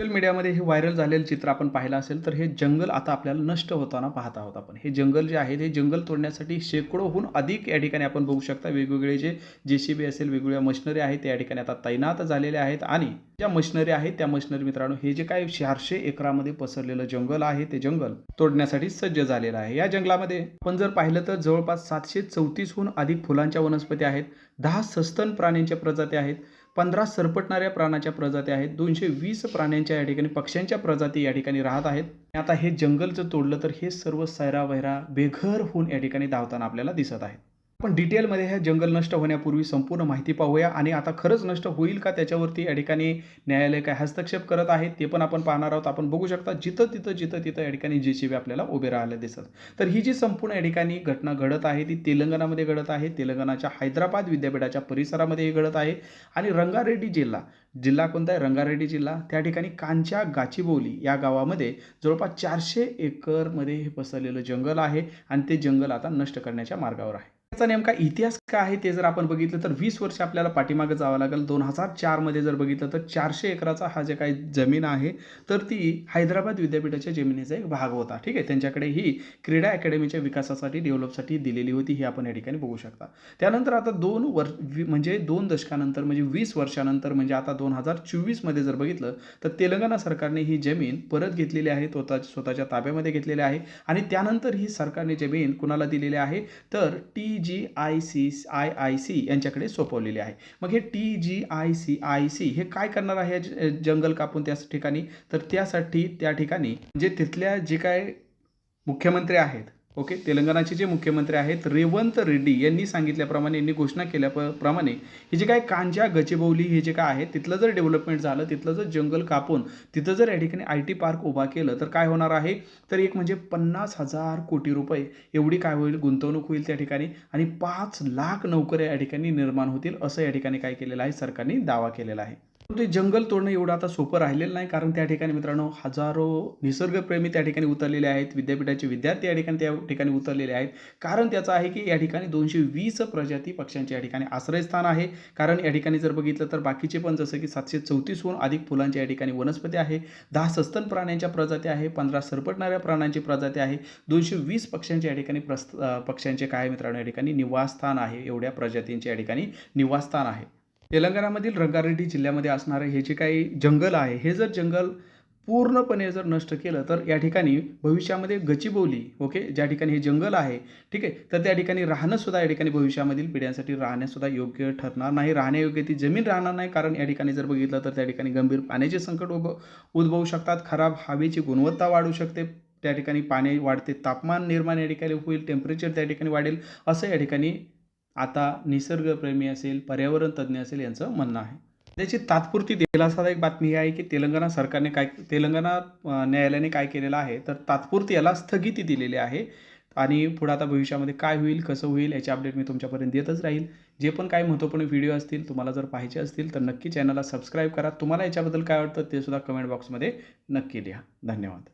Social मीडियामध्ये हे viral झालेलं चित्र आपण पाहिलं असेल तर हे जंगल आता आपल्याला नष्ट होताना पाहत आहोत आपण. हे जंगल जे आहे ते जंगल तोडण्यासाठी शेकडोहून अधिक या ठिकाणी आपण बघू शकता. वेगवेगळे जे जे सी बी असेल वेगवेगळ्या मशिनरी आहेत त्या ठिकाणी आता तैनात झालेल्या आहेत आणि ज्या मशिनरी आहेत. त्या मशिनरी मित्रांनो हे जे काही चारशे एकरामध्ये पसरलेलं जंगल आहे ते जंगल तोडण्यासाठी सज्ज झालेलं आहे. या जंगलामध्ये आपण जर पाहिलं तर जवळपास सातशे चौतीसहून अधिक फुलांच्या वनस्पती आहेत. दहा सस्तन प्राण्यांच्या प्रजाती आहेत. पंधरा सरपटणाऱ्या प्राण्याच्या प्रजाती आहेत. दोनशे वीस प्राण्यांच्या या ठिकाणी पक्ष्यांच्या प्रजाती या ठिकाणी राहत आहेत. आता हे जंगल जर तोडलं तर हे सर्व सैरा वैरा बेघर होऊन या ठिकाणी धावताना आपल्याला दिसत आहे आपण डिटेलमध्ये हे जंगल नष्ट होण्यापूर्वी संपूर्ण माहिती पाहूया. आणि आता खरंच नष्ट होईल का त्याच्यावरती या ठिकाणी न्यायालय काय हस्तक्षेप करत आहे ते पण आपण पाहणार आहोत. आपण बघू शकता जिथं तिथं जिथं तिथं या ठिकाणी जे सी बी आपल्याला उभे राहायला दिसत. तर ही जी संपूर्ण या ठिकाणी घटना घडत आहे ती तेलंगणामध्ये घडत आहे. तेलंगणाच्या हैदराबाद विद्यापीठाच्या परिसरामध्ये हे घडत आहे. आणि रंगारेड्डी जिल्हा जिल्हा कोणता आहे? रंगारेड्डी जिल्हा. त्या ठिकाणी कांच्या गाचीबोली या गावामध्ये जवळपास चारशे एकरमध्ये हे पसरलेलं जंगल आहे. आणि ते जंगल आता नष्ट करण्याच्या मार्गावर आहे. त्याचा नेमका इतिहास काय आहे ते जर आपण बघितलं तर वीस वर्ष आपल्याला पाठीमागे जावं लागेल. दोन हजार चारमध्ये जर बघितलं तर चारशे एकराचा हा जे काही जमीन आहे तर ती हैदराबाद विद्यापीठाच्या जमिनीचा एक भाग होता. ठीक आहे? त्यांच्याकडे ही क्रीडा अकॅडमीच्या विकासासाठी डेव्हलपसाठी दिलेली होती ही आपण या ठिकाणी बघू शकता. त्यानंतर आता दोन वर म्हणजे दोन दशकानंतर म्हणजे वीस वर्षानंतर म्हणजे आता दोन हजार चोवीसमध्ये जर बघितलं तर तेलंगणा सरकारने ही जमीन परत घेतलेली आहे स्वतः स्वतःच्या ताब्यामध्ये घेतलेली आहे. आणि त्यानंतर ही सरकारने जमीन कुणाला दिलेली आहे? तर T. G. I C I I C यांच्याकडे सोपवलेली आहे. मग हे T G I C I C हे काय करणार आहे जंगल कापून त्या ठिकाणी? तर त्यासाठी त्या ठिकाणी जे तिथल्या जे काय मुख्यमंत्री आहेत ओके तेलंगणाचे जे मुख्यमंत्री आहेत रेवंत रेड्डी यांनी सांगितल्याप्रमाणे यांनी घोषणा केल्याप्रमाणे हे जे काय कांजा गचेबौली हे जे काय आहे तिथलं जर डेव्हलपमेंट झालं तिथलं जर जंगल कापून तिथं जर या ठिकाणी आय टी पार्क उभा केलं तर काय होणार आहे? तर एक म्हणजे पन्नास हजार कोटी रुपये एवढी काय होईल गुंतवणूक होईल त्या ठिकाणी आणि पाच लाख नोकऱ्या या ठिकाणी निर्माण होतील असं या ठिकाणी काय केलेलं आहे सरकारने दावा केलेला आहे. ते जंगल तोडणं एवढं आता सोपं राहिलेलं नाही कारण त्या ठिकाणी मित्रांनो हजारो निसर्गप्रेमी त्या ठिकाणी उतरलेले आहेत विद्यापीठाचे विद्यार्थी या ठिकाणी त्या ठिकाणी उतरलेले आहेत. कारण त्याचं आहे की या ठिकाणी दोनशे वीस प्रजाती पक्ष्यांचे या ठिकाणी आश्रयस्थान आहे. कारण या ठिकाणी जर बघितलं तर बाकीचे पण जसं की सातशे चौतीसहून अधिक फुलांच्या या ठिकाणी वनस्पती आहे. दहा सस्तन प्राण्यांच्या प्रजाती आहे पंधरा सरपटणाऱ्या प्राण्यांची प्रजाती आहे. दोनशे वीस पक्ष्यांच्या या ठिकाणी प्रस्त पक्ष्यांचे काय मित्रांनो या ठिकाणी निवासस्थान आहे. एवढ्या प्रजातींचे या ठिकाणी निवासस्थान आहे. तेलंगणामधील रंगारेड्डी जिल्ह्यामध्ये असणारं हे जे काही जंगल आहे हे जर जंगल पूर्णपणे जर नष्ट केलं तर या ठिकाणी भविष्यामध्ये गचिबोली ओके ज्या ठिकाणी हे जंगल आहे ठीक आहे? तर त्या ठिकाणी राहणंसुद्धा या ठिकाणी भविष्यामधील पिढ्यांसाठी राहण्यासुद्धा योग्य ठरणार नाही. राहण्यायोग्य ती जमीन राहणार नाही कारण या ठिकाणी जर बघितलं तर त्या ठिकाणी गंभीर पाण्याचे संकट उभ उद्भवू शकतात. खराब हवेची गुणवत्ता वाढू शकते. त्या ठिकाणी पाणी वाढते तापमान निर्माण या ठिकाणी होईल टेम्परेचर त्या ठिकाणी वाढेल असं या ठिकाणी आता निसर्गप्रेमी असेल पर्यावरण तज्ज्ञ असेल यांचं म्हणणं आहे. त्याची तात्पुरती दिलासादायक बातमी ही आहे की तेलंगणा सरकारने काय तेलंगणा न्यायालयाने काय केलेलं आहे तर तात्पुरती याला स्थगिती दिलेली आहे. आणि पुढं आता भविष्यामध्ये काय होईल कसं होईल याचे अपडेट मी तुमच्यापर्यंत देतच राहील. जे पण काही महत्त्वपूर्ण व्हिडिओ असतील तुम्हाला जर पाहिजे असतील तर नक्की चॅनलला सबस्क्राईब करा. तुम्हाला याच्याबद्दल काय वाटतं ते सुद्धा कमेंट बॉक्समध्ये नक्की लिहा. धन्यवाद.